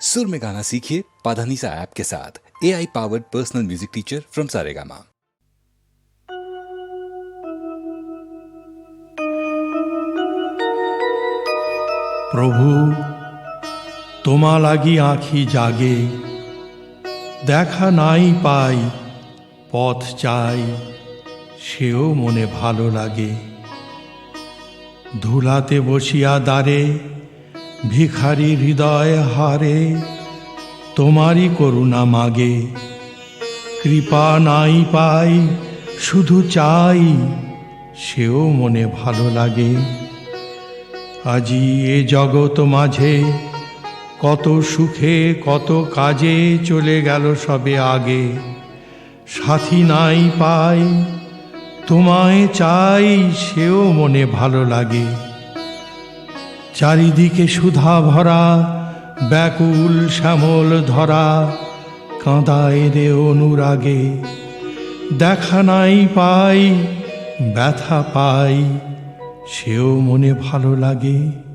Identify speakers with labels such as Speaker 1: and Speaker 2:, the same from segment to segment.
Speaker 1: सुर में गाना सीखिए पाधानीसा ऐप के साथ A I powered personal music teacher from Saregama
Speaker 2: প্রভু তোমা লাগি আঁখি জাগে দেখা নাই পাই পথ চাই সেও মনে ভালো লাগে ধুলাতে বসিয়া দ্বারে ভিখারি হৃদয় হারে, তোমারই করুণা মাগে। কৃপা নাই পাই, শুধু চাই, সেও মনে ভালো লাগে। আজি এ জগৎ মাঝে কত সুখে, কত কাজে চলে গেল সবে আগে। সাথী নাই পাই, তোমায় চাই, সেও মনে ভালো লাগে। চারিদিকে সুধা ভরা, ব্যাকুল শ্যামল ধরা, কাঁদায় রে অনুরাগে। দেখা নাই পাই, ব্যথা পাই, সেও মনে ভালো লাগে।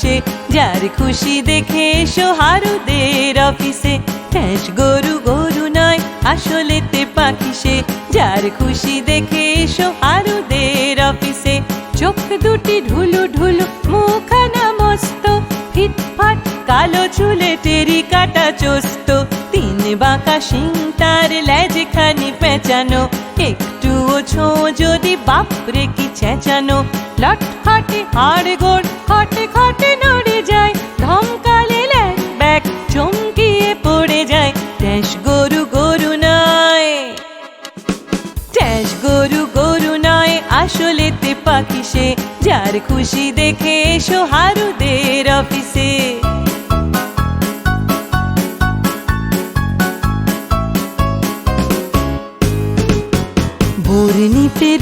Speaker 3: পাখি সে যার খুশি দেখে এসো হারুদের অফিসে। ট্যাঁস গরু গরু নয়, আসলেতে পাখি সে। যার খুশি দেখে এসো হারুদের অফিসে। চোখ দুটি ঢুলু ঢুলু মুখানা মস্ত। ফিটফাট কালো চুলে টেরি কাটা চোস্ত। তিন বাঁকা শিং, তার লেজখানি পেঁচানো। একটুও ছো যদি বাপরে কি চেঁচানো। লট হাটে হাড় গোড় খটে খুশি দেখে এসো হারুদের অফিসে।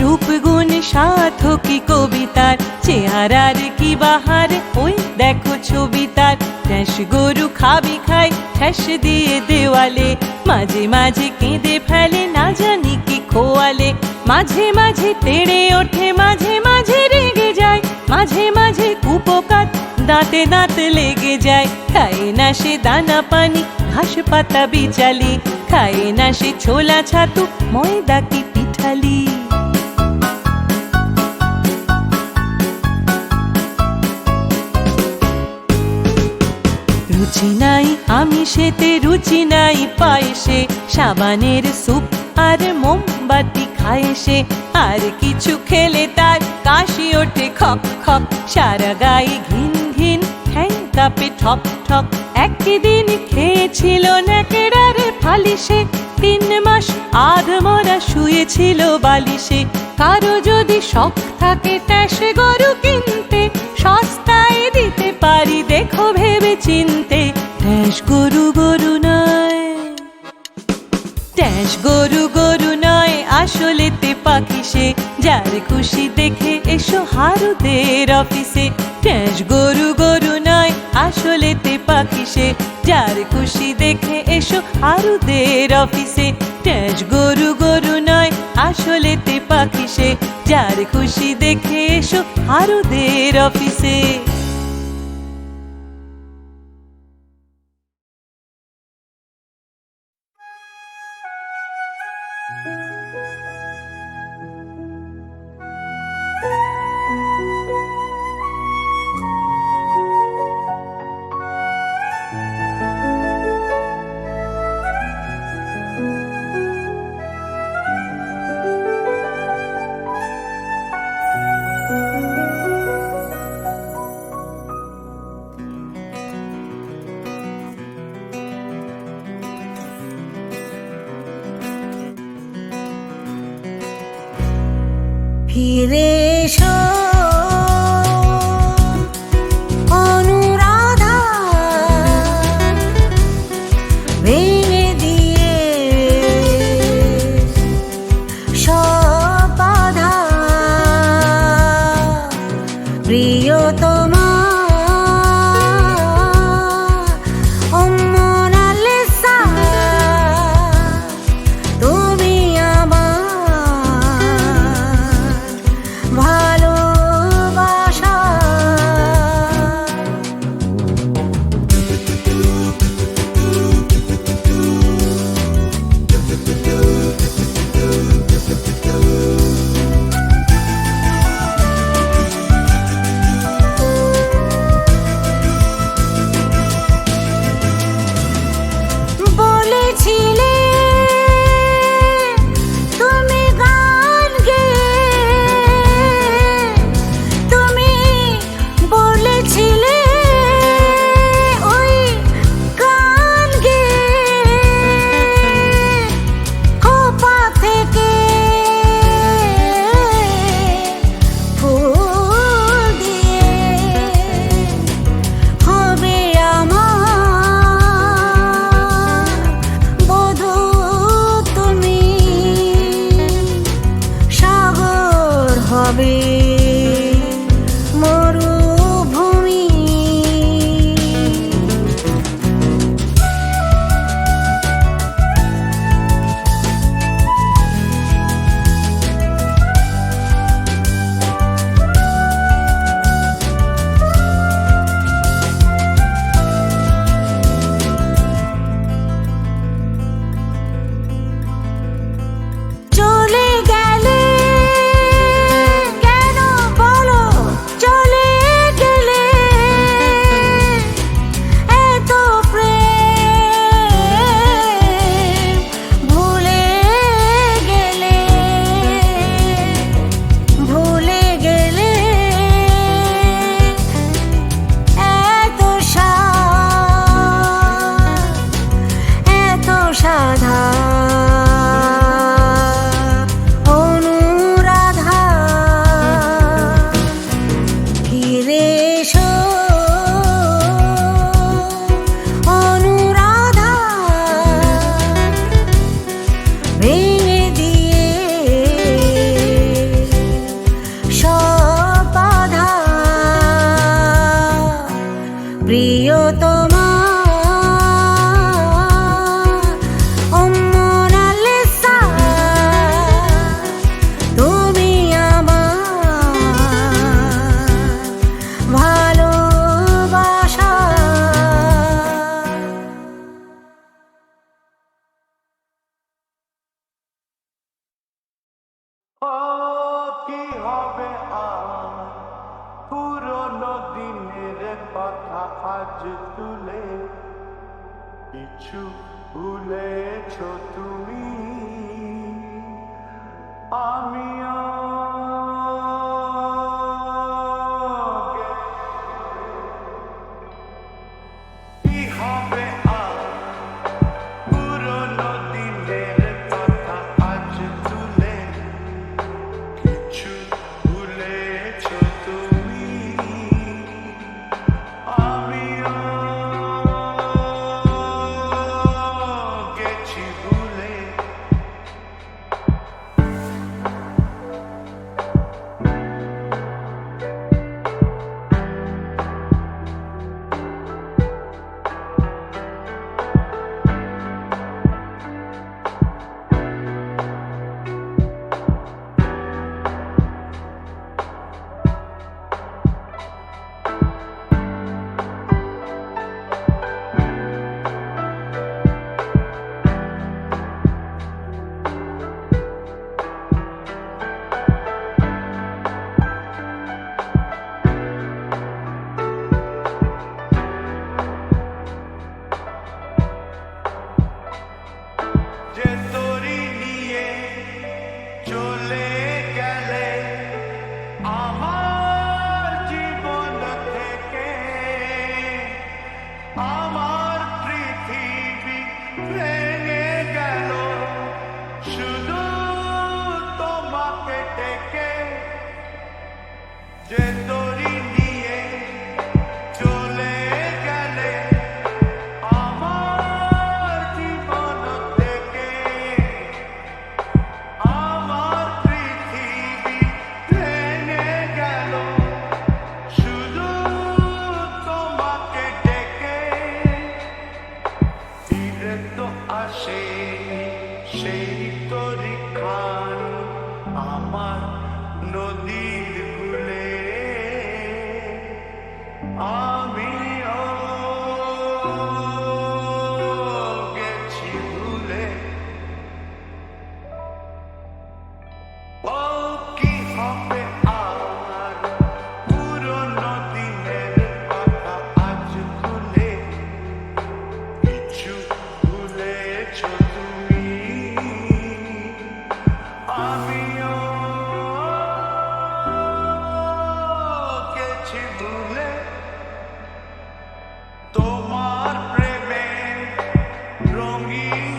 Speaker 3: রূপ গুণ সাত পাহাড়ে ওই দেখো ছবি তার। গরু খাবি খাই ঠ্যাস দিয়ে দেওয়ালে। মাঝে মাঝে কেঁদে ফেলে, না জানি কি খোয়ালে। মাঝে মাঝে তেড়ে ওঠে, মাঝে মাঝে মাঝে মাঝে কুপোকাত দাঁতে দাঁত লেগে যায়। খায় না সে দানা পানি, ঘাস পাতা বিচালি। খায় না সে ছোলা ছাতু, ময়দা কি পিঠালি। রুচি নাই আমি সেতে রুচি নাই পায়েসে। সাবানের স্যুপ আর মোমবাতি খায় সে। আর কিছু খেলে তার কাশি ওঠে খক খক, সারা গায়ে ঘিন ঘিন, ঠ্যাং কাপে ঠক ঠক। একদিন খেয়েছিল নেকেড়ারে ফালিসে তিন মাস আধ মরা শুয়েছিল বালিশে। কারও যদি শখ থাকে ট্যাসে গরু কিনতে, সস্তায় দিতে পারি, দেখো ভেবে চিনতে হারুদের অফিসে। ট্যাস গরু গরু নয়, আসলেতে পাখি সে। যার খুশি দেখে এসো হারুদের অফিসে। ট্যাস গরু গরু নয়, আসলেতে পাখি সে। যার খুশি দেখে এসো হারুদের অফিসে।
Speaker 4: ফিরে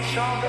Speaker 5: shoulder.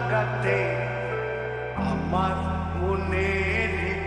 Speaker 5: রং লাগাতে আমার মনের